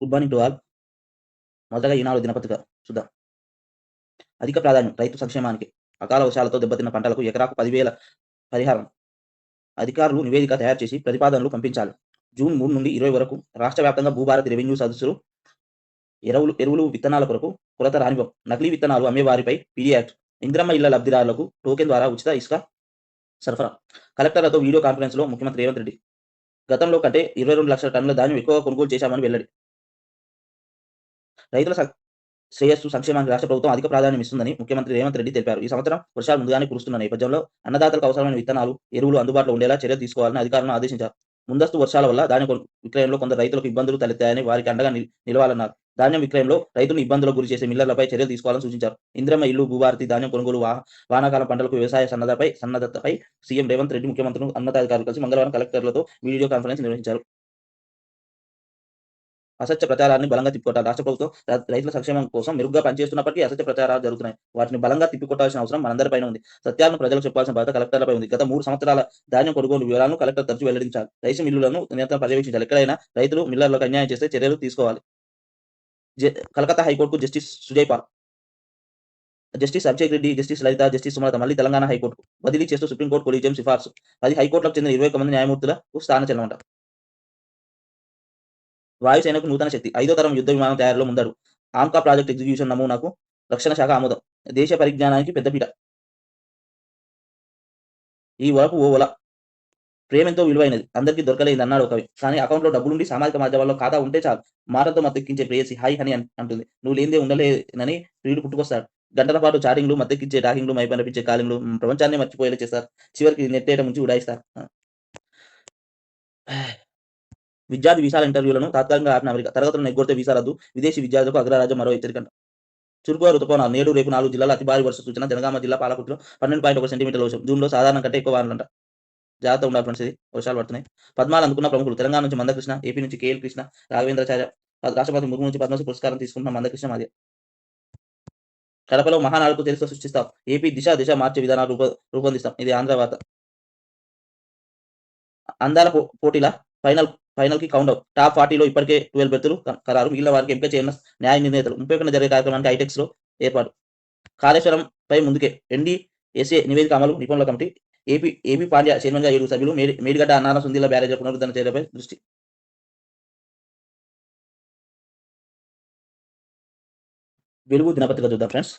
Good morning to all. మొదటగా ఈనాడు దినపత్రిక చూద్దాం. అధిక ప్రాధాన్యం రైతు సంక్షేమానికి. అకాల వర్షాలతో దెబ్బతిన్న పంటలకు ఎకరాకు పదివేల పరిహారం. అధికారులు నివేదిక తయారు చేసి ప్రతిపాదనలు పంపించాలి. జూన్ మూడు నుండి 20 వరకు రాష్ట్ర వ్యాప్తంగా భూభారతి రెవెన్యూ సదస్సులు ఎరువులు ఎరువులు, విత్తనాల కొరకు కొరత రానివ్వం. నకిలీ విత్తనాలు అమ్మేవారిపై వారిపై ఇంద్రమ్మ యాక్ట్. ఇళ్ళ లబ్ధిదారులకు టోకెన్ ద్వారా ఉచిత ఇసుక సరఫరా. కలెక్టర్లతో వీడియో కాన్ఫరెన్స్‌లో ముఖ్యమంత్రి రేవంత్ రెడ్డి. గతంలో కంటే 22 లక్షల టన్నుల ధాన్యం ఎక్కువగా కొనుగోలు చేశామని వెల్లడి. రైతుల శ్రేయస్సు, సంక్షేమానికి రాష్ట్ర ప్రభుత్వం అధిక ప్రాధాన్యం ఇస్తుందని ముఖ్యమంత్రి రేవంత్ రెడ్డి తెలిపారు. ఈ సంవత్సరం వర్షాలు ముందుగానే కురుస్తున్న నేపథ్యంలో అన్నదాతలకు అవసరమైన విత్తనాలు, ఎరువులు అందుబాటులో ఉండేలా చర్యలు తీసుకోవాలని అధికారులను ఆదేశించారు. ముందస్తు వర్షాల వల్ల ధాన్యం విక్రయంలో కొందరు రైతులకు ఇబ్బందులు తలెత్తాయని వారికి అండగా ని నిలవాలన్నారు. ధాన్యం విక్రయంలో రైతులను ఇబ్బందులకు గురి చేసే మిల్లర్లపై చర్యలు తీసుకోవాలని సూచించారు. ఇంద్రమ ఇల్లు, భూభారతి, ధాన్యం కొనుగోలు, వానాకాలం పంటలకు వ్యవసాయ సన్నదపై సన్నద్ధతపై సీఎం రేవంత్ రెడ్డి ముఖ్యమంత్రులు, అన్నతాధికారులు కలిసి మంగళవారం కలెక్టర్లతో వీడియో కాన్ఫరెన్స్ నిర్వహించారు. అసత్య ప్రచారాన్ని బలంగా తిప్పికొట్టాలి. రాష్ట్ర ప్రభుత్వం రైతుల సంక్షేమం కోసం మెరుగ్గా పనిచేస్తున్నప్పటికీ అసత్య ప్రచారాలు జరుగుతున్నాయి. వాటిని బలంగా తిప్పికొట్టాల్సిన అవసరం మనందరిపైన ఉంది. సత్యాలను ప్రజలకు చెప్పాల్సిన బాధ్యత కలెక్టర్లపై ఉంది. గత మూడు సంవత్సరాల ధాన్యం కొనుగోలు వివరాలను కలెక్టర్ తరచు వెల్లడించాలి. రైతు మిల్లులను నిరంతరం పర్యవేక్షించాలి. ఎక్కడైనా రైతులు, మిల్లర్లకు అన్యాయం చేస్తే చర్యలు తీసుకోవాలి. కలకత్తా హైకోర్టుకు justice Sujoy Paul. Justice Abhishek Reddy, justice Lalitha, justice Sumalatha మళ్ళీ తెలంగాణ హైకోర్టుకు బదిలీ చేస్తూ సుప్రీంకోర్టు కొలీజియం సిఫార్సు. అది హైకోర్టులకు చెందిన 21 మంది న్యాయమూర్తులకు స్థానచలనమట. వాయుసేనకు నూతన శక్తి. ఐదో తరం యుద్ధ విమానం తయారీలో ముందడుగు. ఆమ్కా ప్రాజెక్ట్ ఎగ్జిక్యూషన్ నమూనాకు రక్షణ శాఖ ఆమోదం. దేశ పరిజ్ఞానానికి పెద్దపీట. ఈ వరకు ఓ వల. ప్రేమెంతో విలువైనది. అందరికీ దొరకలేదు అన్నాడు ఒకవి కానీ అకౌంట్‌లో డబ్బులుండి సామాజిక మాధ్యమాల్లో ఖాతా ఉంటే చాలు. మాటలతో మద్దెక్కించే ప్రేయసి హాయ్ అని అంటుంది. నువ్వు లేనిదే ఉండలేనని ప్రియుడు పుట్టుకొస్తాడు. గంటల పాటు చాటింగ్‌లు, మద్దెక్కించే టాకింగ్‌లు, మైపనిపించే కాలింగ్‌లు ప్రపంచాన్ని మర్చిపోయేలా చేస్తారు. చివరికి నెట్టేట ముంచి ఉడాయిస్తారు. విద్యార్థి వీసాల ఇంటర్వ్యూలను తాత్కాలికంగా ఆపిన అమెరికా. తరగతులను ఎగ్గొడితే వీసా రద్దు. విదేశీ విద్యార్థులకు అగ్రరాజ్యం మరో హెచ్చరికంట. చురుకుగా రుతుపవనాలు. నేడు, రేపు నాలుగు జిల్లాల అతి భారీ వర్ష సూచన. జనగామ జిల్లా పాలకుర్తిలో 12.1 సెంటీమీటర్ల వర్షం. జూన్‌లో సాధారణ కంటే ఎక్కువ వానలంట. జాగ్రత్తగా ఉండాలి ఫ్రెండ్స్ ఇది. వర్షాలు పడుతున్నాయి. పద్మాలు అందుకున్న ప్రముఖులు. తెలంగాణ నుంచి మందకృష్ణ, ఏపీ నుంచి కేఎల్ కృష్ణ, రాఘవేంద్రాచార్య, రాష్ట్రపతి ముర్ము నుంచి పద్మశ్రీ పురస్కారం తీసుకున్న మందకృష్ణ మాదిగ. కడపలో మహానాడుకు తెలుసు సృష్టిస్తాం. ఏపీ దిశ, దిశ మార్చే విధానాలు రూప రూపొందిస్తాం. ఇది ఆంధ్ర వార్త. అందాల పోటీల ఫైనల్ ఫైనల్కి కౌంటౌన్. టాప్ 40లో ఇప్పటికే 12 బెర్తులు ఖరారు. మిగిలిన వారికి ఎంపిక చేయన న్యాయ నిర్ణేతలు. 31న జరిగే కార్యక్రమానికి హైటెక్స్‌లో ఏర్పాటు. కాళేశ్వరంపై ముందుకే ఎన్డీఎస్ఏ నివేదిక అమలు. నిపుణుల కమిటీ. ఏపీ ఏపీ పాండ్య చైర్మన్‌గా ఏడుగురు సభ్యులు. మేడి మేడిగడ్డ అన్నారం సుందిళ్ళ బ్యారేజ్ల పునరుద్ధరణ చర్యలపై దృష్టి. వెలుగు దినపత్రిక చూద్దాం ఫ్రెండ్స్.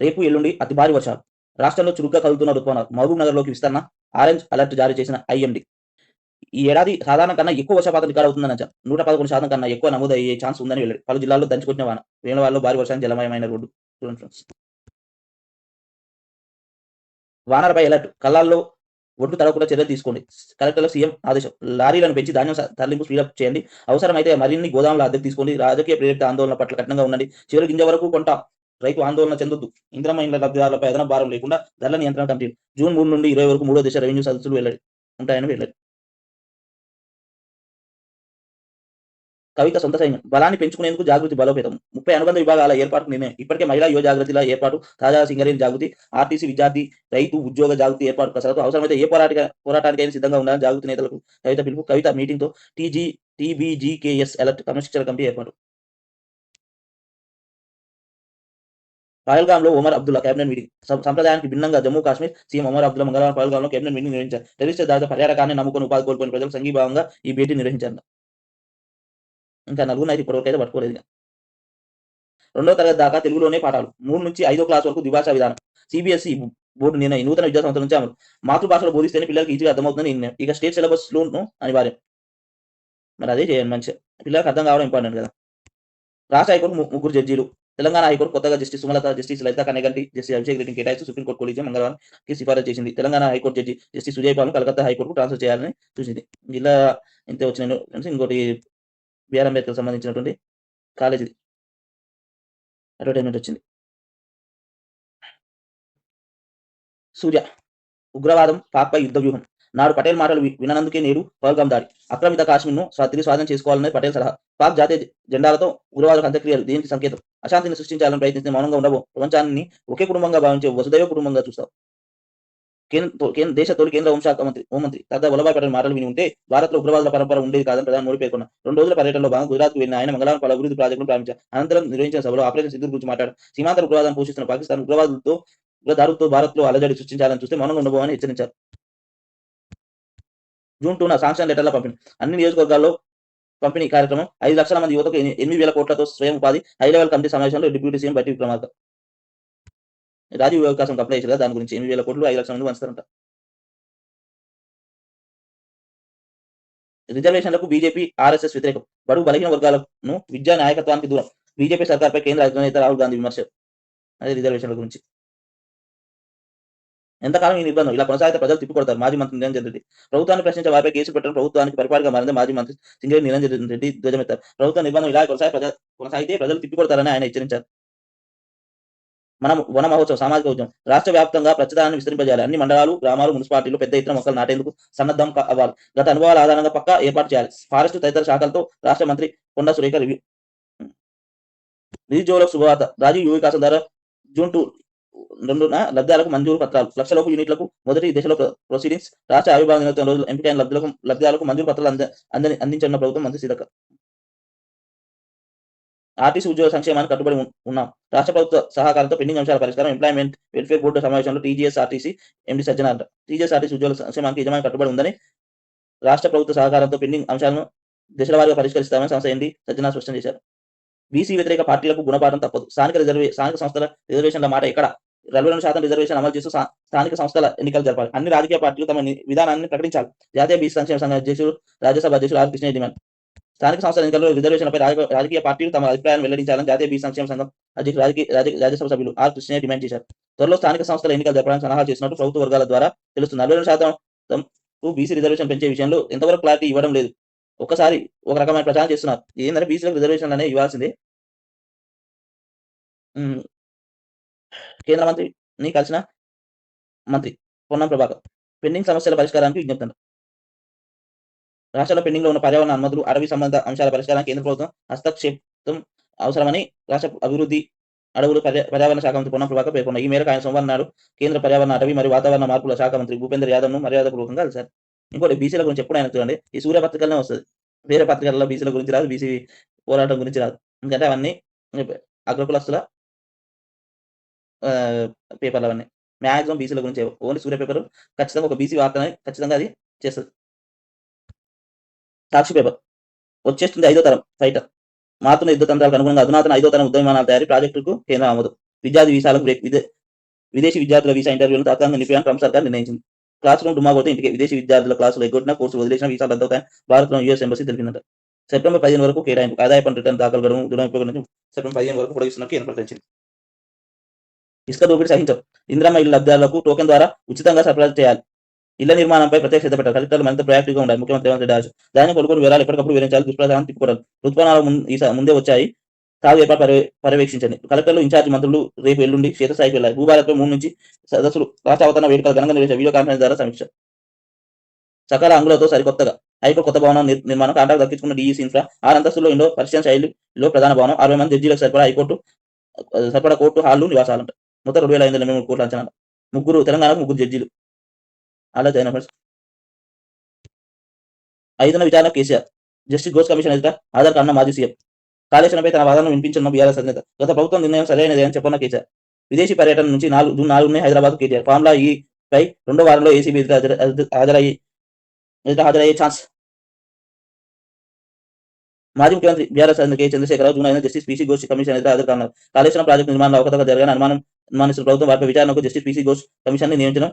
రేపు, ఎల్లుండి అతి భారీ వర్షాలు. రాష్ట్రంలో చురుగ్గా కదులుతున్న రుతుపవనాలు. మహబూబ్ నగర్‌లోకి విస్తరణ. ఆరెంజ్ అలర్ట్ జారీ చేసిన ఐఎండి ఈ ఏడాది సాధారణ కన్నా ఎక్కువ వర్షపాతం రికార్డ్ అవుతుందని అంచనా. 111% కన్నా ఎక్కువ నమోదయ్యే ఛాన్స్ ఉందని వెల్లడి. పలు జిల్లాల్లో దంచుకొట్టిన వాన. వేములవాడలో భారీ వర్షానికి జలమయమైన రోడ్డు. చూడండి ఫ్రెండ్స్. వానలపై అలర్ట్. కళ్ళాల్లో ఒడ్డు తడవకుండా చర్యలు తీసుకోండి. కలెక్టర్లకు సీఎం ఆదేశం. లారీలను పెంచి ధాన్యం తరలింపు స్పీడప్ చేయండి. అవసరమైతే మరిన్ని గోదాముల అద్దెకు తీసుకోండి. రాజకీయ ప్రేరిత ఆందోళన పట్ల కఠినంగా ఉండండి. చివరి గింజ వరకు కొంట రైతు ఆందోళన చెందొద్దు. ఇంద్రమ ఇండ్ల లబ్ధిదారులపై అదనపు భారం లేకుండా ధరల నియంత్రణ కమిటీ జూన్ మూడు నుండి 20 వరకు మూడో దశ రెవెన్యూ సదస్సులు వెల్లడి ఉంటాయని వెల్లడి. కవిత సొంత సైన్యం. బలాన్ని పెంచుకునేందుకు జాగృతి బలోపేతం. 30 అనుబంధ విభాగాల ఏర్పాటుకు నిర్ణయం. ఇప్పటికే మహిళా యువ జాగృతిల ఏర్పాటు. తాజా సింగరేణి జాగృతి, ఆర్టీసీ విద్యార్థి, రైతు, ఉద్యోగ జాగృతి ఏర్పాటు కసరత్తు. అవసరమైతే ఏ పోరాట పోరాటానికైనా సిద్ధంగా ఉండాలని జాగృతి నేతలకు కవిత పిలుపు. కవిత మీటింగ్‌తో టీజీ టీబీజీకేఎస్ అలర్ట్ క్రమశిక్షణ కమిటీ ఏర్పాటు. పహల్గామ్‌లో ఒమర్ అబ్దుల్లా కేబినెట్ మీటింగ్. సంప్రదాయానికి భిన్నంగా జమ్మూ కాశ్మీర్ సీఎం ఒమర్ అబ్దుల్లా మంగళవారం పహల్గామ్‌లో కేబినెట్ మీటింగ్ నిర్వహించారు. టెర్రరిస్ట్ దాదాపు పర్యాటకాన్ని నమ్ముకుని ఉపాధి కోల్పోయిన ప్రజలకు సంఘీభావంగా ఈ భేటీ నిర్వహించారు ఇంకా నలుగురినైతే ఇప్పటివరకైతే పట్టుకోలేదు ఇక. రెండో తరగతి దాకా తెలుగులోనే పాఠాలు. 3-5వ క్లాస్ వరకు ద్విభాషా విధానం. సిబిఎస్ఈ బోర్డు నిర్ణయం. నూతన విద్యా సంవత్సరం నుంచి అమలు. మాతృభాషలో బోధిస్తేనే పిల్లలకి ఈజీగా అర్థమవుతుందని నిర్ణయం. ఇక స్టేట్ సిలబస్‌లోనూ అనివార్యం. మరి అదే చేయండి మంచిగా. పిల్లలకు అర్థం కావడం ఇంపార్టెంట్ కదా! రాష్ట్ర హైకోర్టు ముగ్గురు జడ్జీలు. తెలంగాణ హైకోర్టు కొత్తగా justice Sumalatha, justice Lalitha Kanneganti, justice Abhishek రెడ్డిని కేటాయిస్తూ సుప్రీంకోర్టు కొలీజియం మంగళవారంకి సిఫారసు చేసింది. Telangana high court judge justice Sujoy పాలను కలకత్తా హైకోర్టుకు ట్రాన్స్‌ఫర్ చేయాలని సూచించింది. ఇలా ఇంత వచ్చిన ఫ్రెండ్స్. ఇంకోటి బిఆర్ అంబేద్కర్ సంబంధించినటువంటి కాలేజీది. అడ్వర్టైజ్‌మెంట్ వచ్చింది. సూర్య. ఉగ్రవాదం, పాక్‌పై యుద్ధ వ్యూహం. నాడు పటేల్ మాటలు విననందుకే నేడు పహల్గామ్ దాడి. అక్రమిత కాశ్మీర్‌ను ను తిరిగి స్వాధీనం చేసుకోవాలన్నది పటేల్ సలహా. పాక్ జాతీయ జెండాలతో ఉగ్రవాదులకు అంత్యక్రియలు దీనికి సంకేతం? అశాంతిని సృష్టించాలని ప్రయత్నిస్తే మౌనంగా ఉండవు ప్రపంచాన్ని ఒకే కుటుంబంగా భావించే వసుదైవ కుటుంబంగా చూస్తాం. కేంద్ర కేంద్ర దేశ తొలి కేంద్ర హోంశాఖ మంత్రి హోంమంత్రి సర్దార్ వల్లభాయ్ పటేల్ మాటలు విని ఉంటే భారత్లో ఉగ్రవాదుల పరంపర ఉండేది కాదని ప్రధాని మోడీ పేర్కొన్నారు. రెండు రోజుల పర్యటనలో భాగంగా గుజరాత్ వెళ్ళిన ఆయన మంగళవారం పలు అభివృద్ధి ప్రాజెక్టులను ప్రారంభించారు. అనంతరం నిర్వహించిన సభలో ఆపరేషన్ సింధూర్ గురించి మాట్లాడారు. సీమాంతర ఉగ్రవాదం పోషిస్తున్న పాకిస్తాన్ ఉగ్రవాదులతో ఉగ్రదారులతో భారత్లో అలజడి సృష్టించాలని చూస్తే మౌనంగా ఉండబోమని హెచ్చరించారు. జూన్ టూన సాంక్షన్ లెటర్ల పంపిణీ. అన్ని నియోజకవర్గాల్లో పంపిణీ కార్యక్రమం. ఐదు లక్షల మంది యువతకు ఎనిమిది వేల కోట్లతో స్వయం ఉపాధి హై లెవెల్ కమిటీ సమావేశంలో డిప్యూటీ సీఎం బట్టి విక్రమార్క రాజీవ్ వికాసం అప్లై చేశారు కదా దాని గురించి ఎనిమిది వేల కోట్లు ఐదు లక్షల మంది పంచుతారంట. రిజర్వేషన్లకు బీజేపీ ఆర్ఎస్ఎస్ వ్యతిరేకం. బడుగు బలహీన వర్గాలను విద్యా నాయకత్వానికి దూరం. బీజేపీ సర్కార్పై కేంద్ర అధినేత రాహుల్ గాంధీ విమర్శ అదే రిజర్వేషన్ల గురించి. ఎంతకాలం ఈ నిర్బంధం? ఇలా కొనసాగితే ప్రజలు తిప్పికొడతారు. మాజీ మంత్రి నిరంజన్ రెడ్డి. ప్రభుత్వాన్ని ప్రశ్నించే వారిపై కేసు పెట్టడం ప్రభుత్వానికి పరిపాటిగా మారింది మాజీ మంత్రి సింగరేణి నిరంజన్ రెడ్డి ధ్వజమెత్తారు. ప్రభుత్వ నిర్బంధం ఇలా కొనసాగి ప్రజలు కొనసాగితే ప్రజలు తిప్పికొడతారని ఆయన హెచ్చరించారు. మనం వన మహోత్సవం సామాజిక ఉద్యమం రాష్ట్ర వ్యాప్తంగా ప్రచారాన్ని విస్తరింపజేయాలి. అన్ని మండలాలు గ్రామాలు మున్సిపాలిటీలు పెద్ద ఎత్తున మొక్కలు నాటేందుకు సన్నద్ధం అవ్వాలి. గత అనుభవాల ఆధారంగా పక్కా ఏర్పాటు చేయాలి. ఫారెస్ట్ తదితర శాఖలతో రాష్ట్ర మంత్రి కొండా సురేఖ రివ్యూ నిరుద్యోగులకు శుభవార్త. రాజీవ్ యువ వికాసం ద్వారా జూన్ టూ రెండున లబ్ధాలకు మంజూరు పత్రాలు. లక్షలోపు యూనిట్లకు మొదటి దశలో ప్రొసీడింగ్స్. రాష్ట్ర ఆవిర్భావ దినోత్సవం రోజు ఎంపికైన లబ్ధులకు లబ్ధాలకు మంజూరు పత్రాలు అంద అందని అందించనున్న ప్రభుత్వం మంత్రి సీతక్క ఆర్టీసీ ఉద్యోగ సంక్షేమానికి కట్టుబడి ఉన్నాం. రాష్ట్ర ప్రభుత్వ సహకారంతో పెండింగ్ అంశాల పరిష్కారం ఎంప్లాయ్మెంట్ వెల్ఫేర్ బోర్డు సమావేశంలో TGS RTC MD Sajjanar TGS RTC ఉద్యోగ సంక్షేమానికి యజమాని కట్టుబడి ఉందని రాష్ట్ర ప్రభుత్వ సహకారంతో పెండింగ్ అంశాలను దశల వారిగా పరిష్కరిస్తామని సంస్థ ఎండి సజ్జనార్ స్పష్టం చేశారు. బీసీ వ్యతిరేక పార్టీలకు గుణపాఠం తప్పదు. స్థానిక రిజర్వే స్థానిక సంస్థల రిజర్వేషన్ల మాట ఎక్కడ? నలభై రెండు శాతం రిజర్వేషన్ అమలు చేస్తూ స్థానిక సంస్థల ఎన్నికలు జరపాలి. అన్ని రాజకీయ పార్టీలు తమ విధానాన్ని ప్రకటించాలి. జాతీయ బీసీ సంక్షేమ సంఘ అధ్యక్షుడు రాజ్యసభ అధ్యక్షుడు ఆర్ కృష్ణ డిమాండ్ స్థానిక సంస్థల ఎన్నికల్లో రిజర్వేషన్లపై రాజకీయ పార్టీలు తమ అభిప్రాయాన్ని వెల్లడించాలని జాతీయ బీ సంక్షేమ సంఘం అధ్యక్షులు రాజకీయ రాజ్యసభ సభ్యులు ఆర్ కృష్ణయ్య డిమాండ్ చేశారు. త్వరలో స్థానిక సంస్థల ఎన్నికలు జరపడానికి సలహా చేసినట్టు ప్రభుత్వ వర్గాల ద్వారా తెలుస్తుంది. నలభై రెండు శాతం బీసీ రిజర్వేషన్ పెంచే విషయంలో ఎంతవరకు క్లారిటీ ఇవ్వడం లేదు. ఒకసారి ఒక రకమైన ప్రచారం చేస్తున్నారు. ఏంటంటే బీసీలకు రిజర్వేషన్లు అనేవి ఇవ్వాల్సిందే. కేంద్ర మంత్రిని కలిసిన మంత్రి పొన్నం ప్రభాకర్. పెండింగ్ సమస్యల పరిష్కారానికి విజ్ఞప్తి రాష్ట్రంలో పెండింగ్లో ఉన్న పర్యావరణ అనుమతులు అడవి సంబంధ అంశాల పరిష్కారానికి కేంద్ర ప్రభుత్వం హస్తక్షేపం అవసరమని రాష్ట్ర అభివృద్ధి అడవులు పర్యావరణ శాఖ మంత్రి పొన్నం ప్రభాకర్ పేర్కొన్నారు. ఈ మేరకు ఆయన సోమవారం నాడు కేంద్ర పర్యావరణ అటవీ మరియు వాతావరణ మార్పుల శాఖ మంత్రి భూపేంద్ర యాదవ్ను మర్యాదపూర్వకంగా కలిశారు. ఇంకోటి బీసీల గురించి ఎప్పుడు ఆయన చూడండి? ఈ సూర్య పత్రికలనే వస్తుంది. వేరే పత్రికల్లో బీసీల గురించి రాదు బీసీ పోరాటం గురించి రాదు. ఎందుకంటే అవన్నీ అగ్రకులస్తుల పేపర్లు అవన్నీ. మ్యాక్సిమం బీసీల గురించి. ఓన్లీ సూర్య పేపర్ ఖచ్చితంగా ఒక బీసీ వార్తని ఖచ్చితంగా అది చేస్తుంది. సాక్షి పేపర్. వచ్చేస్తుంది ఐదో తరం ఫైటర్. మారుతున్న యుద్ధ తంత్రాలకు అనుగుణంగా అధునాతన ఐదో తరం యుద్ధ విమానాల తయారీ ప్రాజెక్టులకు కేంద్ర ఆమోదం. విద్యార్థి వీసాలకు బ్రేక్ విదేశీ విద్యార్థుల వీసా ఇంటర్వ్యూలను తాత్కాలిక నిలిపేయాలని ట్రంప్ సర్కార్ నిర్ణయించింది. క్లాస్ రూమ్ డుమా కొడితే ఇంటికి విదేశీ విద్యార్థుల క్లాసులు ఎగ్గొట్టిన కోర్సులు వదిలేసిన వీసాలు రద్దవుతాయని భారత్లో యూఎస్ ఎంబసీ తెలిపిందట. సెప్టెంబర్ పదిహేను వరకు కేటాయింపు ఆదాయ పన్ను రిటర్న్ దాఖలు గడువు దుర్వినియోగం నుంచి సెప్టెంబర్ పదిహేను వరకు పొడిగిస్తున్నట్టు కేంద్ర ప్రకటించింది. ఇసుక దోపిడీ సహించం. ఇందిరమ్మ ఇళ్ళ లబ్ధారులకు టోకెన్ ద్వారా ఉచితంగా సరఫరా చేయాలి. ఇళ్ళ నిర్మాణంపై ప్రత్యేక శ్రద్ధ పెట్టాలి. కలెక్టర్లు మరింత ప్రయాక్టివ్గా ఉండాలి. ముఖ్యమంత్రి రేవంత్ రెడ్డి దాని కొనుగోలు వివరాలు ఎప్పటికప్పుడు వివరించాలి. దుష్ప్రచారం తిప్పుకోవాలి ఋతుపవనాలు ముందే వచ్చాయి. సాగు ఏర్పాటు పర్యవేక్షించండి. కలెక్టర్లు ఇన్ఛార్జ్ మంత్రులు రేపు ఎల్లుండి క్షేత్రస్థాయికి వెళ్ళాలి. భూభారత్పై మూడు నుంచి సదస్సులు రాష్ట్ర అవతరణ వేడుకలు ఘనంగా నిర్వహించారు. వీడియో కాన్ఫరెన్స్ ద్వారా సమీక్ష. సకాల అంగులతో సరికొత్తగా. హైకోర్టు కొత్త భవనం నిర్మాణం కాంట్రాక్ట్ దక్కించుకున్న డిఈసి ఇన్ఫ్రా ఆరు అంతస్తులో ఇండో పర్షియన్ శైలిలో ప్రధాన భవనం. అరవై మంది జడ్జీలకు సరిపడా హైకోర్టు ఆ, సరిపడా కోర్టు హాళ్ళు నివాసాలంట మొత్తం రెండు వేల ఐదు వందల మూడు కోట్ల అంచనా ముగ్గురు తెలంగాణకు ముగ్గురు జడ్జీలు. అలా జాయిన్ ఫ్రెండ్స్ ఐదున విచారణ కేసీఆర్. జస్టిస్ గోస్ కమిషన్ ఎదుట ఆధార్ కన్న మాజీ సీఎం. కాళేశ్వరంపై తన వాదనను వినిపించిన బీఆర్ఎస్ అధినేత. గత ప్రభుత్వం నిర్ణయం సరైనదే అని చెప్పన్న కేసీఆర్. విదేశీ పర్యటన నుంచి నాలుగు జూన్ నాలుగునే హైదరాబాద్ కేటీఆర్. ఫామ్లా ఈ పై రెండో వారంలో ఏసీబీ ఎదుట హాజరయ్యి ఎదుట హాజరయ్యే ఛాన్స్. మాజీ ముఖ్యమంత్రి బీఆర్ఎస్ అధినేత కె చంద్రశేఖరరావు జూన్ ఐదున జస్టిస్ పీసీ ఘోష్ కమిషన్ ఎదుట హాజరు కానున్నారు కాళేశ్వరం ప్రాజెక్టు నిర్మాణంలో అవకతవక జరగని అనుమానం అనుమానిస్తున్న ప్రభుత్వం వారిపై విచారణకు జస్టిస్ పీసీ ఘోష్ కమిషన్ నియమించడం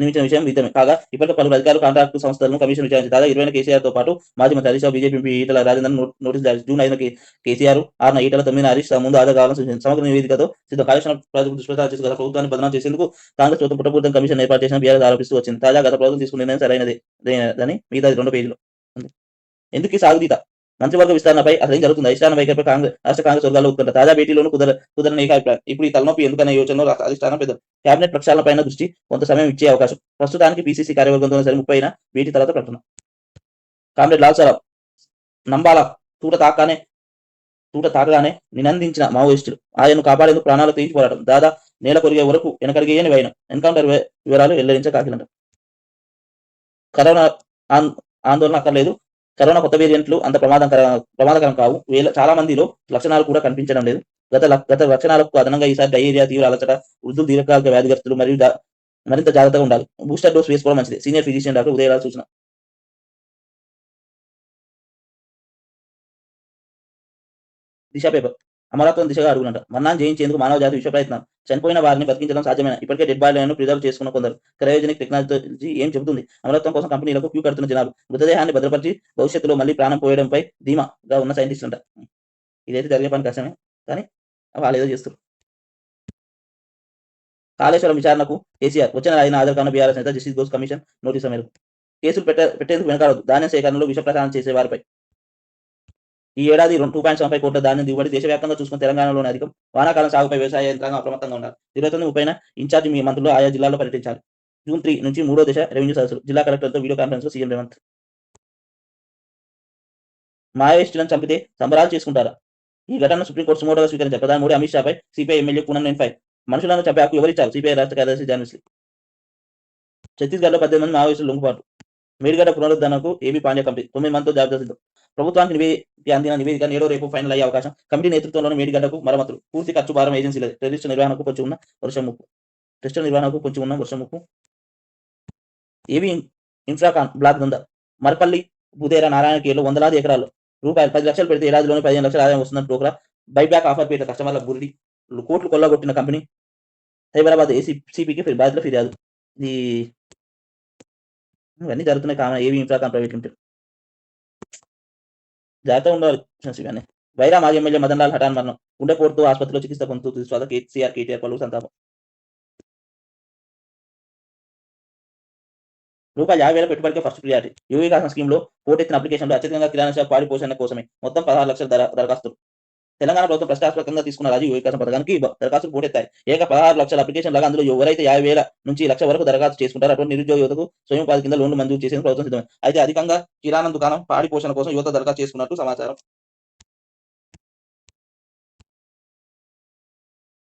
నియమించిన విషయం విదితమే కాగా ఇప్పటికే పలువురు అధికారులు కాంట్రాక్టు సంస్థలను కమిషన్ విచారించి దాదాపు ఇరవై కేసీఆర్తో పాటు మాజీ మంత్రి Harish BJP MP Etela Rajender notice జారీ. జూన్ ఐదున కేసీఆర్ ఆరున ఈటల తొమ్మిది హరీష్ ముందు హాజరు కావాలని సూచించింది సమగ్ర నివేదికతో సిద్ధ కాళేశ్వరం ప్రాజెక్టు దుష్ప్రచారం చేసి గత ప్రభుత్వాన్ని బదనాం చేసేందుకు కాంగ్రెస్ ప్రభుత్వం పుట్టపూర్తం కమిషన్ ఏర్పాటు చేసిన బీఆర్ఎస్ ఆరోపిస్తూ వచ్చింది. తాజా గత ప్రభుత్వం తీసుకున్న నిర్ణయం సరైనదే అని మిగతా రెండు పేజీలు. ఎందుకు సాగుదీత మంత్రివర్గ విస్తరణపై అసలు ఏం జరుగుతుంది. అధిష్టాన వైఖరిపై కాంగ్రెస్ రాష్ట్ర కాంగ్రెస్ వర్గాల్లో ఉత్కంఠ తాజా భేటీలోనూ కుదర కుదరని ఏకాభిప్రాయం ఇప్పుడు ఈ తలనొప్పి ఎందుకనే యోచనలో అధిష్టానం పెద్ద కేబినెట్ ప్రక్షాళనపైన దృష్టి కొంత సమయం ఇచ్చే అవకాశం. ప్రస్తుతానికి పీసీసీ కార్యవర్గంతో సరే ముప్పై భేటీ తర్వాత ప్రకటన. కామ్రేడ్ లాల్ సరావ్ నంబాల తూట తాకానే తూట తాకగానే నినందించిన మావోయిస్టులు. ఆయన్ను కాపాడేందుకు ప్రాణాలు తీయించి పోరాటం. దాదా నేల కొరిగే వరకు వెనకడిగేయని వైనం ఎన్కౌంటర్ వివరాలు వెల్లడించ కాకిలంట కరోనా ఆందోళన అక్కర్లేదు. కరోనా కొత్త వేరియంట్లు అంత ప్రమాదం ప్రమాదకరం కావు. వేల చాలా మందిలో లక్షణాలు కూడా కనిపించడం లేదు. గత గత లక్షణాలకు అదనంగా ఈసారి డయేరియా తీవ్ర అలసట వృద్ధులు దీర్ఘకాలిక వ్యాధిగ్రస్తులు మరియు మరింత జాగ్రత్తగా ఉండాలి. బూస్టర్ డోస్ వేసుకోవడం మంచిది. సీనియర్ ఫిజిషియన్ డాక్టర్ ఉదయరాజు సూచన. దిశా పేపర్. అమరత్వం దిశగా అడుగునంట మరణాన్ని జయించేందుకు మానవ జాతి విశ్వ ప్రయత్నం. చనిపోయిన వారిని బతికించడం సాధ్యమైన? ఇప్పటికే డెడ్ బాడీలను ప్రిజర్వ్ చేసుకున్న కొందరు. క్రయోజనిక్ టెక్నాలజీ ఏం చెబుతుంది? అమరత్వం కోసం కంపెనీలకు క్యూ కడుతున్న జనాలు. మృతదేహాన్ని భద్రపరిచి భవిష్యత్తులో మళ్ళీ ప్రాణం పోయడంపై ధీమాగా ఉన్న సైంటిస్టులు అంట ఇదైతే జరిగే పని కష్టమే కానీ వాళ్ళు ఏదో చేస్తారు కాళేశ్వరం విచారణకు కేసీఆర్ వచ్చిన ఆయన ఆధార్ కార్డు బీఆర్ఎస్ నేత జస్టిస్ ఘోష్ కమిషన్ నోటీసు మేరకు. కేసులు పెట్ట పెట్టేందుకు వెనకాలదు ధాన్య సేకరణలో విష ప్రసారం చేసే వారిపై ఈ ఏడాది రెండు టూ పాయింట్ సెవెన్ ఫైవ్ కోట్ల ధాన్యం దిగుబడి దేశవ్యాప్తంగా చూసుకుని తెలంగాణలోనే అధికం. వానాకాలం సాగుపై వ్యవసాయ యంత్రాంగం అప్రమత్తంగా ఉండాలి. ఇరవై తొమ్మిది ముప్పైన ఇన్ఛార్జి మీ మంత్రులు ఆయా జిల్లాల్లో పర్యటించాలి. జూన్ త్రీ నుంచి మూడో దశ రెవెన్యూ సదస్సులు. జిల్లా కలెక్టర్తో వీడియో కాన్ఫరెన్స్లో సీఎం రేవంత్. మాయావేస్టులను చంపితే సంబరాలు చేసుకుంటారా? ఈ ఘటన సుప్రీంకోర్టు సుమోటోగా స్వీకరించారు. ప్రధాని మోడీ అమిత్ షాపై సిపిఐ ఎమ్మెల్యే కూనం నైన్ ఫైవ్. మనుషులను చంపే హక్కు ఎవరిచ్చారు? సిపిఐ రాష్ట్ర కార్యదర్శి జర్నలిస్ట్. ఛత్తీస్గఢ్లో పద్దెనిమిది మంది మావోయిస్టులు లొంగుబాటు మేడిగడ్డ పునరుద్ధరణకు ఏబీ పాండ్య కంపెనీ తొమ్మిది మందితో జాబితా సిద్ధం. ప్రభుత్వానికి నివేదిక అందిన నివేదిక నేడో రేపు ఫైనల్ అయ్యే అవకాశం. కమిటీ నేతృత్వంలోని మేడిగడ్డకు మరమ్మతులు. పూర్తి ఖర్చు భారం ఏజెన్సీలది టెరిస్ట్ నిర్వహణకు కొంచెం ఉన్న వర్షం ముప్పు. టెస్ట్ నిర్వహణకు కొంచెం ఉన్న వర్షం ముప్పు. ఏవి ఇన్ఫ్రాకాన్ బ్లాక్ దంద మరపల్లి బుదేరా నారాయణకేలో వందలాది ఎకరాలు రూపాయలు పది లక్షలు పెడితే ఏడాదిలోనే పదిహేను లక్షల ఆదాయం వస్తుందని ప్రోగ్రా బైబ్యాక్ ఆఫర్ పేట కస్టమర్ల బురిడి. కోట్లు కొల్లగొట్టిన కంపెనీ హైదరాబాద్ ఏసీపీకి బాధ్యతలు ఫిర్యాదు. ఇది ఇవన్నీ జరుగుతున్నాయి కామన్ ఏవి ఇన్ఫ్రాకాన్ ప్రైవేట్ లిమిటెడ్. జాగ్రత్త ఉండాలి. ఫ్రెండ్స్ ఇవన్నీ. వైరా మాజీ ఎమ్మెల్యే మదన్ లాల్ హఠాన్ మరణం. గుండెపోటుతో ఆసుపత్రిలో చికిత్స పొందుతూ తుది కేసీఆర్ కేటీఆర్ పలువురు సంతాపం. రూపాయలు యాభై వేల పెట్టుబడికి ఫస్ట్ ప్రియారిటీ. యువీ వికాసం స్కీమ్లో పోటెత్తిన అప్లికేషన్లో అత్యధికంగా కిరాణా షాప్ పాడి పోషణ కోసమే మొత్తం పదహారు లక్షల దర దరఖాస్తులు. తెలంగాణ ప్రభుత్వం ప్రశ్నాత్మకంగా తీసుకున్న రాజీవ్ వికాసం పథకానికి దరఖాస్తులు పోటెత్తాయి. ఏక పదహారు లక్షల అప్లికేషన్ లాగా అందులో ఎవరైతే యాభై వేల నుంచి లక్ష వరకు దరఖాస్తు చేసుకుంటారు అటువంటి నిరుద్యోగ యువతకు స్వయం ఉపాధి కింద లోన్లు మంజూరు చేసేందుకు ప్రభుత్వం సిద్ధమే. అయితే అధికంగా కిరాణం దుకాణం పాడి పోషణ కోసం యువత దరఖాస్తు చేసుకున్నట్టు సమాచారం.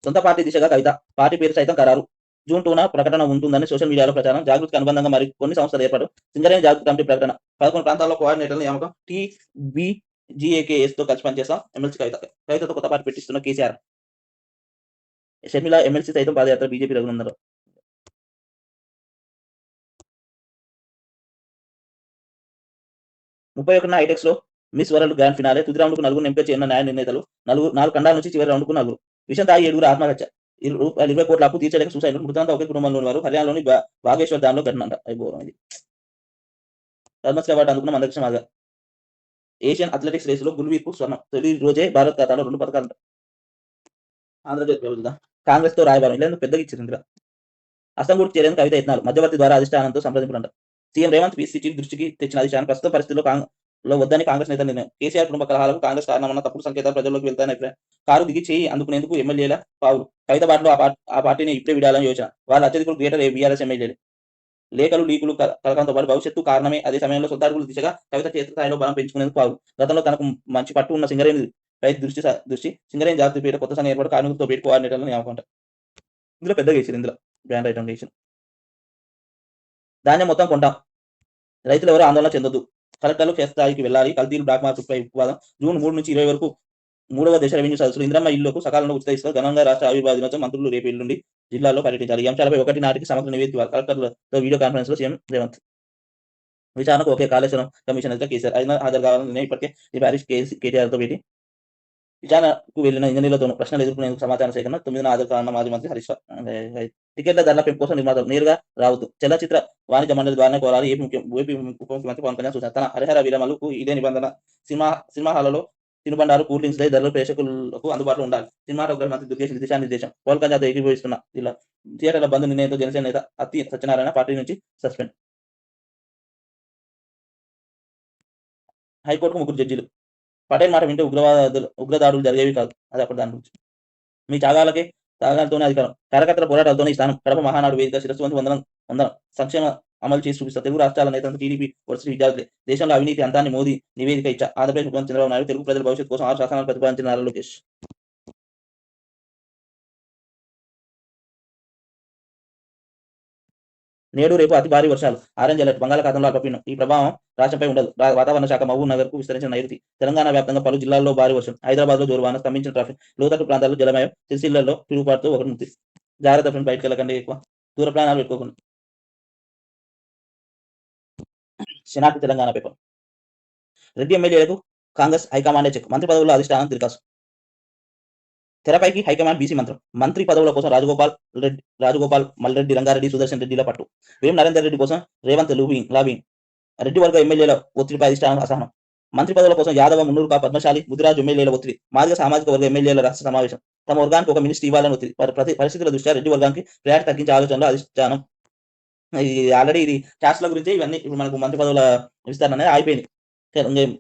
సొంత పార్టీ దిశగా కవిత పార్టీ పేరు సైతం ఖరారు. జూన్ టూన ప్రకటన ఉంటుందని సోషల్ మీడియాలో ప్రచారం జాగృతికి అనుబంధంగా మరి కొన్ని సంస్థలు ఏర్పాటు సింగరేణి జాగృతి కమిటీ ప్రకటన పదకొండు ప్రాంతాల్లో కోఆర్డినేటర్ల నియామకం టీబీ జిఏకేఎస్ తో కలిసి పనిచేస్తాం. ఎమ్మెల్సీ కవిత. కవితతో కొత్త పార్టీ పెట్టిస్తున్న కేసీఆర్. షర్మిల ఎమ్మెల్సీ సైతం పాదయాత్ర బీజేపీ రఘునందరు ముప్పై ఒకటిన ఐటెక్స్లో మిస్ వరల్డ్ గ్రాండ్ ఫినాలే. తుది రౌండ్కు నలుగురు ఎంపిక చేయనున్న న్యాయ నిర్ణేతలు నలుగురు నాలుగు ఖండాల నుంచి చివరి రౌండ్కు నలుగురు. విషయం తాగి ఏడుగురు ఆత్మహత్య. ఇరు- ఇరవై కోట్ల అప్పు తీర్చలేక సూసైడ్ మృతాంత ఒకే కుటుంబంలోని వారు హర్యానాలోని బాగేశ్వర్ ధామ్లో ఘటన అంట. అయిపోవడం ఇది పద్మశ్రీ అవార్డు అందుకున్న మందకృష్ణ మాదిగ ఏషియన్ అథ్లెటిక్స్ రేసులో గుల్వీర్కు స్వర్ణం. తొలి రోజే భారత్ ఖాతాలో రెండు పథకాలు ఆంధ్రజ్యోతి కాంగ్రెస్తో రాయబారం. ఇలా పెద్దగా ఇచ్చింది ఇందులో. అసంగూడికి చేరేందుకు కవిత యత్నాలు. మధ్యవర్తి ద్వారా అధిష్టానంతో సంప్రదింపులంట. సీఎం రేవంత్ పీసీసీ దృష్టికి తెచ్చిన అధిష్టానం ప్రస్తుత పరిస్థితుల్లో లో వద్దని కాంగ్రెస్ నేతల నిర్ణయం. కేసీఆర్ కుటుంబ కలహాలకు కాంగ్రెస్ కారణమన్న తప్పుడు సంకేతాలు ప్రజల్లోకి వెళ్తాయని అభిప్రాయం. కారు దిగి చేయి అందుకునేందుకు ఎమ్మెల్యేల పావులు. కవిత బాటలో ఆ ఆ పార్టీని ఇప్పుడే విడాలని యోచన. వాళ్ళ అత్యధికులు గ్రేటర్ బీఆర్ఎస్ ఎమ్మెల్యేలు. లేఖలు లీకులు కలకంతో పాటు భవిష్యత్తు కారణమే. అదే సమయంలో సొంత దిశగా కవిత క్షేత్ర స్థాయిలో బలం పెంచుకునేందుకు పావు గతంలో తనకు మంచి పట్టు ఉన్న సింగరేణి రైతు దృష్టి దృష్టి సింగరేణి జాతీయ పీఠ కొత్త సంఘ ఏర్పాటు కార్మికులతో పేరు కోఆర్డినేటర్లను నియామకం ఇందులో పెద్దగా వేసారు ఇందులో. బ్రాండ్ ఐటమ్ వేసారు ధాన్యం మొత్తం కొంటాం. రైతులు ఎవరు ఆందోళన చెందొద్దు. కలెక్టర్లు క్షేత్రస్థాయికి వెళ్ళాలి. కల్తీలు బ్లాక్ మార్కెట్పై వివాదం జూన్ మూడు నుంచి ఇరవై వరకు మూడవ దశ రెవెన్యూ సదస్సులు ఇంద్రమ్మ ఇల్లుకు సకాలంలో ఉచిత ఇసుక ఘనంగా రాష్ట్ర ఆవిర్భావ దినోత్సవం మంత్రులు రేపు ఎల్లుండి జిల్లాలో పర్యటించాలి. ఈ అంశాలపై ఒకటి నాటికి సమగ్ర నివేదిక కలెక్టర్లతో వీడియో కాన్ఫరెన్స్లో సీఎం రేవంత్ విచారణకు ఒకే కాళేశ్వరం కమిషన్ అయితే కేసీఆర్ అయినా హాజరు కావాలని ఇప్పటికే ఈ ప్యారిస్ కేసీ కేటీఆర్తో భేటీ విచారణకు వెళ్ళిన ఇంజనీర్లతో ప్రశ్నలు ఎదుర్కొనేందుకు సమాచారం సేకరణ తొమ్మిదిన హాజరు కావాలన్న మాజీ మంత్రి హరీష్ టికెట్ల ధరల పెంపు కోసం నిర్మాతలు నేరుగా రావద్దు. చలచిత్ర వాణిజ్య మండలి ద్వారానే కోరాలి. ఏపీ ముఖ్య ఏపీ ఉప ముఖ్యమంత్రి పవన్ కళ్యాణ్ సూచన తన హరిహర విరమలకు ఇదే నిబంధన. సినిమా సినిమా హాలలో తినుబండాలు కూల్ డ్రింక్స్ లై ధరలు ప్రేక్షకులకు అందుబాటులో ఉండాలి. సినిమాటోగ్రఫీ మంత్రి దుర్గేష్ దిశానిర్దేశం. పవన్ కళ్యాణ్ ఏకీభవిస్తున్న జిల్లా థియేటర్ల బంద్ నిర్ణయంతో జనసేన నేత అతి సత్యనారాయణ పార్టీ నుంచి సస్పెండ్. హైకోర్టుకు ముగ్గురు జడ్జీలు. పటేల్ మాట వింటే ఉగ్రవాదులు ఉగ్రదాడులు జరిగేవి కాదు. అది అప్పుడు దాని గురించి. మీ త్యాగాలకే త్యాగాలతోనే అధికారం. కార్యకర్తల పోరాటాలతోనే ఈ స్థానం. కడప మహానాడు వేదిక శిరస్సు వంతు వందనం అందరం సంక్షేమ అమలు చేసి చూపిస్తారు తెలుగు రాష్ట్రాల నేతలు టీడీపీ వర్సిటీ విద్యార్థులే. దేశంలో అవినీతి అంతాన్ని మోదీ నివేదిక ఇచ్చా ఆంధ్రప్రదేశ్ ముఖ్యమంత్రి చంద్రబాబు నాయుడు తెలుగు ప్రజల భవిష్యత్తు కోసం ఆరు శాసనాలు ప్రతిపాదించిన నారా లోకేష్. నేడు రేపు అతి భారీ వర్షాలు. Orange alert. బంగాళాఖాతంలో అల్పపీడనం ఈ ప్రభావం రాష్ట్రంపై ఉండదు. వాతావరణ శాఖ మహబూబ్ నగర్కు విస్తరించిన నైరుతి. తెలంగాణ వ్యాప్తంగా పలు జిల్లాల్లో భారీ వర్షం. హైదరాబాద్లో జోరువాన స్తంభించిన ట్రాఫిక్. లోతట్టు ప్రాంతాల్లో జలమయం. సిరిసిల్లలో పిలుపుపాటుతో ఒకటి ముక్తి జాగ్రత్త ఫ్రెండ్ బయటకు వెళ్ళకండి ఎక్కువ. దూర ప్రయాణాలు పెట్టుకోకుండా. శనాటి తెలంగాణ పేపర్ రెడ్డి ఎమ్మెల్యేలకు కాంగ్రెస్ హైకమాండే చెక్ మంత్రి పదవుల్లో అధిష్టానం తిరకాసు తెరపైకి హైకమాండ్ బీసీ మంత్రం మంత్రి పదవుల కోసం రాజగోపాల్ రెడ్డి రాజగోపాల్ మల్రెడ్డి రంగారెడ్డి సుదర్శన్ రెడ్డిల పట్టు వేం నరేందర్ రెడ్డి కోసం రేవంత్ లూబింగ్ లాబింగ్ రెడ్డి వర్గ ఎమ్మెల్యేల ఒత్తిడిపై అధిష్టానం అసహనం మంత్రి పదవుల కోసం యాదవ మున్నూరుకా పద్మశాలి ముదిరాజు ఎమ్మెల్యేల ఒత్తిడి మార్గ సామాజిక వర్గ ఎమ్మెల్యేల రాష్ట్ర సమావేశం తమ వర్గానికి ఒక మినిస్ట్రీ ఇవ్వాలని ఒత్తిడి ప్రతి పరిస్థితుల దృష్ట్యా రెడ్డి వర్గానికి ప్రయారిటీ తగ్గించే ఆలోచనలో అధిష్టానం ఇది ఆల్రెడీ ఇది క్యాస్ట్ల గురించి ఇవన్నీ ఇప్పుడు మనకు మంత్రి పదవుల విస్తరణ అనేది ఆగిపోయింది.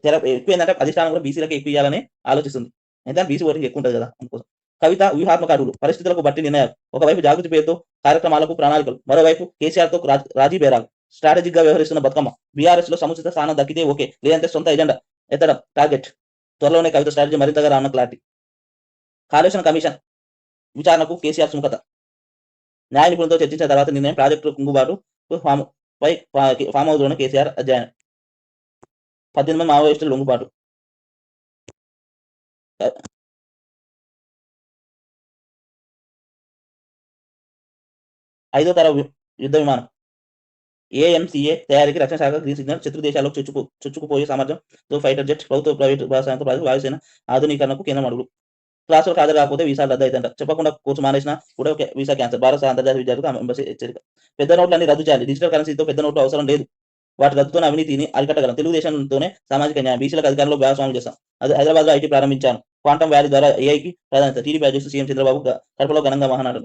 తెర ఎక్కువ ఏంటంటే అధిష్టానం కూడా బీసీలకు ఎక్కువ ఇవ్వాలని ఆలోచిస్తుంది. ఎందుకంటే బీసీ ఓటింగ్ ఎక్కువ ఉంటుంది కదా అందుకోసం కవిత వ్యూహాత్మక అడుగులు పరిస్థితులకు బట్టి నిర్ణయాలు. ఒకవైపు జాగృతి పేరుతో కార్యక్రమాలకు ప్రణాళికలు. మరోవైపు కేసీఆర్తో రాజీ బేరాలు. స్ట్రాటజిక్గా వ్యవహరిస్తున్న బతుకమ్మ. బీఆర్ఎస్లో సముచిత స్థానం దక్కితే ఓకే. లేదంటే సొంత ఎజెండా ఎత్తడం. టార్గెట్ త్వరలోనే కవిత స్ట్రాటజీ మరింతగా రానున్న క్లారిటీ కాళేశ్వరం కమిషన్. విచారణకు కేసీఆర్ సుముఖత. న్యాయ నిపుణులతో చర్చించిన తర్వాత నిర్ణయం ప్రాజెక్టు కుంగుబాటు ఫామ్ పై ఫామ్ హౌస్ కేసీఆర్ అధ్యయనం పద్దెనిమిది మంది మావోయిస్టులు లొంగుబాటు. ఐదో తర యుద్ధ విమానం. ఏఎంసీఏ తయారీకి రక్షణ శాఖ గ్రీన్ సిగ్నల్ శత్రు దేశాలకు చొచ్చుకు చొచ్చుకుపోయే సామర్థ్యంతో ఫైటర్ జెట్ ప్రభుత్వ ప్రైవేట్ భాషాంత ప్రాజెక్టు వాయుసేన ఆధునీకరణకు కేంద్రం అడుగులు. క్లాసులకు హాజరు కాకపోతే వీసా రద్దు అవుతుంట చెప్పకుండా కోర్సు మానేసిన కూడా వీసా క్యాన్సర్ భారత అంతర్జాతీయ విద్యార్థులకు ఎంబసీ హెచ్చరిక. పెద్ద నోట్లన్నీ రద్దు చేయాలి. డిజిటల్ కరెన్సీతో పెద్ద నోట్లు అవసరం లేదు. వాటి రద్దుతో అవినీతిని అరికట్టగలం. తెలుగుదేశంతోనే సామాజిక న్యాయం. బీసీలకు అధికారంలో భాగస్వామ్యం చేస్తాం అది హైదరాబాద్లో ఐటీ ప్రారంభించాను. క్వాంటం వ్యాలీ ద్వారా ఏఐకి ప్రాధాన్యత. టీడీపీ అధ్యక్షుడు సీఎం చంద్రబాబు కడపలో ఘనంగా మహానాడు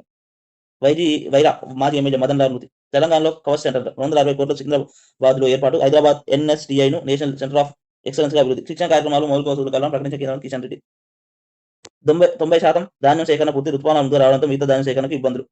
వైజీ వైరా మాజీ ఎమ్మెల్యే మదన్ లాల్ మృతి తెలంగాణలో కవర్ సెంటర్ రెండు వందల అరవై కోట్ల సికింద్రాబాద్లో ఏర్పాటు. హైదరాబాద్ ఎన్ఎస్డిఐను నేషనల్ సెంటర్ ఆఫ్ ఎక్సలెన్స్గా అభివృద్ధి. శిక్షణ కార్యక్రమాలు మౌలిక వసతుల కల్పన ప్రకటించిన కేంద్రం కిషన్ రెడ్డి. తొంభై తొంభై శాతం ధాన్యం సేకరణ పూర్తి రుతుపవనాలు ముందుకు రావడంతో మిగతా ధాన్యం సేకరణకు ఇబ్బందులు.